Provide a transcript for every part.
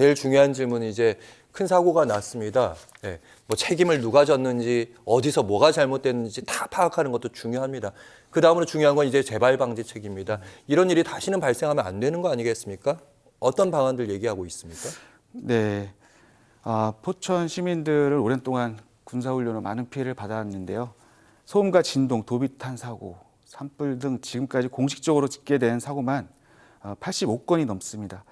제일 중요한 질문은 이제 큰 사고가 났습니다. 예, 뭐 책임을 누가 졌는지 어디서 뭐가 잘못됐는지 다 파악하는 것도 중요합니다. 그 다음으로 중요한 건 이제 재발 방지 책입니다. 이런 일이 다시는 발생하면 안 되는 거 아니겠습니까? 어떤 방안들 얘기하고 있습니까? 네. 아, 포천 시민들을 오랜 동안 군사훈련으로 많은 피해를 받았는데요. 소음과 진동, 도비탄 사고, 산불 등 지금까지 공식적으로 집계된 사고만 85건이 넘습니다.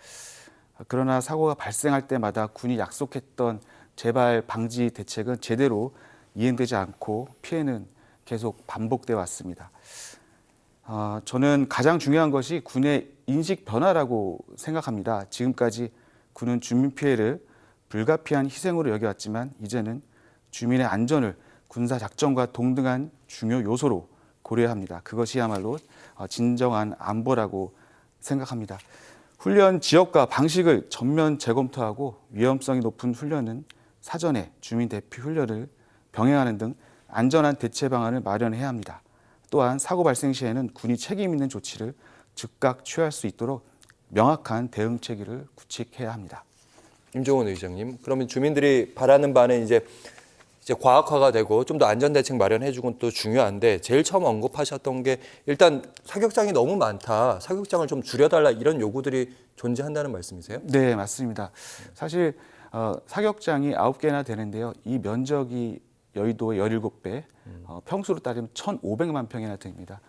그러나 사고가 발생할 때마다 군이 약속했던 재발 방지 대책은 제대로 이행되지 않고 피해는 계속 반복돼 왔습니다. 아, 저는 가장 중요한 것이 군의 인식 변화라고 생각합니다. 지금까지 군은 주민 피해를 불가피한 희생으로 여겨왔지만 이제는 주민의 안전을 군사 작전과 동등한 중요 요소로 고려해야 합니다. 그것이야말로 어, 진정한 안보라고 생각합니다. 훈련 지역과 방식을 전면 재검토하고 위험성이 높은 훈련은 사전에 주민 대피 훈련을 병행하는 등 안전한 대체 방안을 마련해야 합니다. 또한 사고 발생 시에는 군이 책임 있는 조치를 즉각 취할 수 있도록 명확한 대응 체계를 구축해야 합니다. 임종원 의장님, 그러면 주민들이 바라는 바는 이제 이제 과학화가 되고 좀 더 안전 대책 마련해 주건 또 중요한데 제일 처음 언급하셨던 게 일단 사격장이 너무 많다. 사격장을 좀 줄여 달라 이런 요구들이 존재한다는 말씀이세요? 네, 맞습니다. 사실 어, 사격장이 아홉 개나 되는데요. 이 면적이 여의도의 17배, 어, 평수로 따지면 1,500만 평이나 됩니다.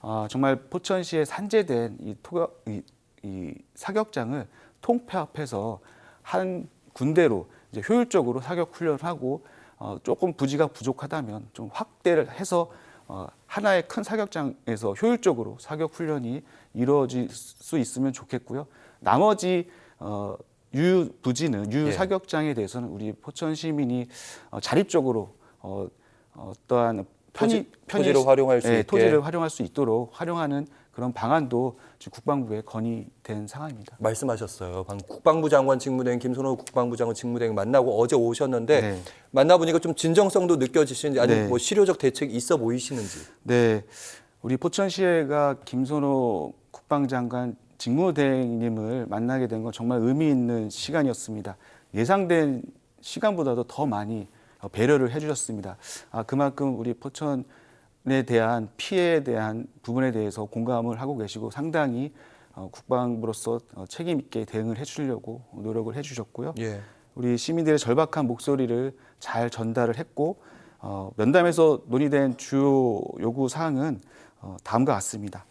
어, 정말 포천시에 산재된 이, 토, 이, 이 사격장을 통폐합해서 한 군대로 이제 효율적으로 사격 훈련을 하고 어, 조금 부지가 부족하다면 좀 확대를 해서 어, 하나의 큰 사격장에서 효율적으로 사격 훈련이 이루어질 수 있으면 좋겠고요. 나머지 어, 유유 부지는 유유 예. 사격장에 대해서는 우리 포천 시민이 어, 자립적으로 어, 어떠한 편의, 토지- 토지 로 활용할 수 예, 있게. 토지를 활용할 수 있도록 활용하는 그런 방안도 지금 국방부에 건의된 상황입니다. 말씀하셨어요. 방금 국방부 장관 직무대행 김선호 국방부 장관 직무대행 만나고 어제 오셨는데 네. 만나 보니까 좀 진정성도 느껴지시는지 아니면 네. 뭐 실효적 대책이 있어 보이시는지. 네, 우리 포천시회가 김선호 국방장관 직무대행님을 만나게 된 건 정말 의미 있는 시간이었습니다. 예상된 시간보다도 더 많이 어, 배려를 해주셨습니다. 아, 그만큼 우리 포천에 대한 피해에 대한 부분에 대해서 공감을 하고 계시고 상당히 어, 국방부로서 어, 책임 있게 대응을 해주려고 노력을 해주셨고요. 예. 우리 시민들의 절박한 목소리를 잘 전달을 했고 어, 면담에서 논의된 주요 요구 사항은 어, 다음과 같습니다.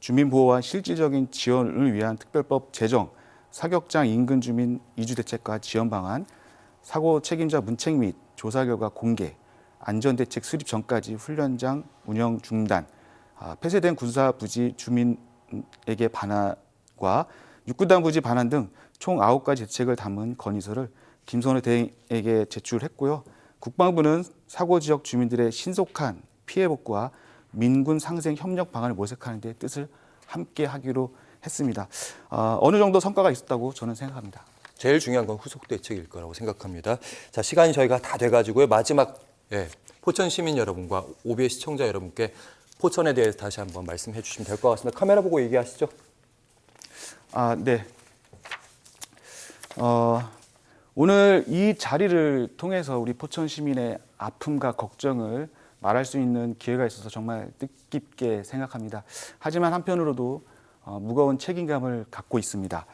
주민 보호와 실질적인 지원을 위한 특별법 제정, 사격장 인근 주민 이주 대책과 지원 방안, 사고 책임자 문책 및 조사 결과 공개, 안전 대책 수립 전까지 훈련장 운영 중단, 아, 폐쇄된 군사 부지 주민에게 반환과 육구단 부지 반환 등 총 아홉 가지 대책을 담은 건의서를 김선호 대행에게 제출했고요. 국방부는 사고 지역 주민들의 신속한 피해 복구와 민군 상생 협력 방안을 모색하는 데 뜻을 함께 하기로 했습니다. 어, 어느 정도 성과가 있었다고 저는 생각합니다. 제일 중요한 건 후속 대책일 거라고 생각합니다. 자, 시간이 저희가 다 돼가지고요. 마지막 예, 포천 시민 여러분과 오비의 시청자 여러분께 포천에 대해서 다시 한번 말씀해 주시면 될 것 같습니다. 카메라 보고 얘기하시죠. 아, 네. 어, 오늘 이 자리를 통해서 우리 포천 시민의 아픔과 걱정을 말할 수 있는 기회가 있어서 정말 뜻깊게 생각합니다. 하지만 한편으로도 어, 무거운 책임감을 갖고 있습니다.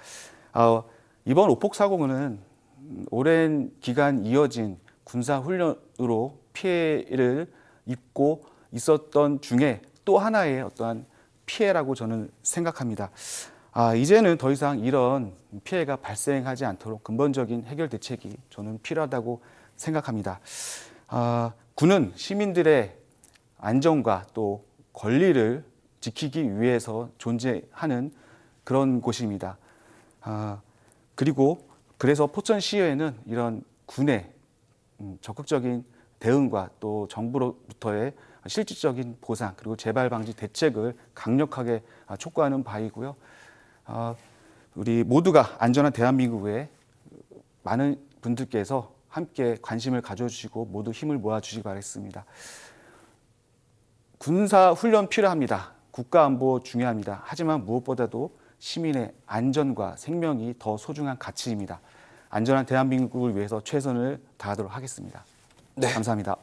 어, 이번 오폭 사고는 음, 오랜 기간 이어진 군사 훈련으로 피해를 입고 있었던 중에 또 하나의 어떠한 피해라고 저는 생각합니다. 아, 이제는 더 이상 이런 피해가 발생하지 않도록 근본적인 해결 대책이 저는 필요하다고 생각합니다. 아, 군은 시민들의 안전과 또 권리를 지키기 위해서 존재하는 그런 곳입니다. 아, 그리고 그래서 포천시의회는 이런 군의 음, 적극적인 대응과 또 정부로부터의 실질적인 보상 그리고 재발 방지 대책을 강력하게 아, 촉구하는 바이고요. 아, 우리 모두가 안전한 대한민국에 많은 분들께서 함께 관심을 가져주시고 모두 힘을 모아주시기 바라겠습니다. 군사 훈련 필요합니다. 국가 안보 중요합니다. 하지만 무엇보다도 시민의 안전과 생명이 더 소중한 가치입니다. 안전한 대한민국을 위해서 최선을 다하도록 하겠습니다. 네. 감사합니다.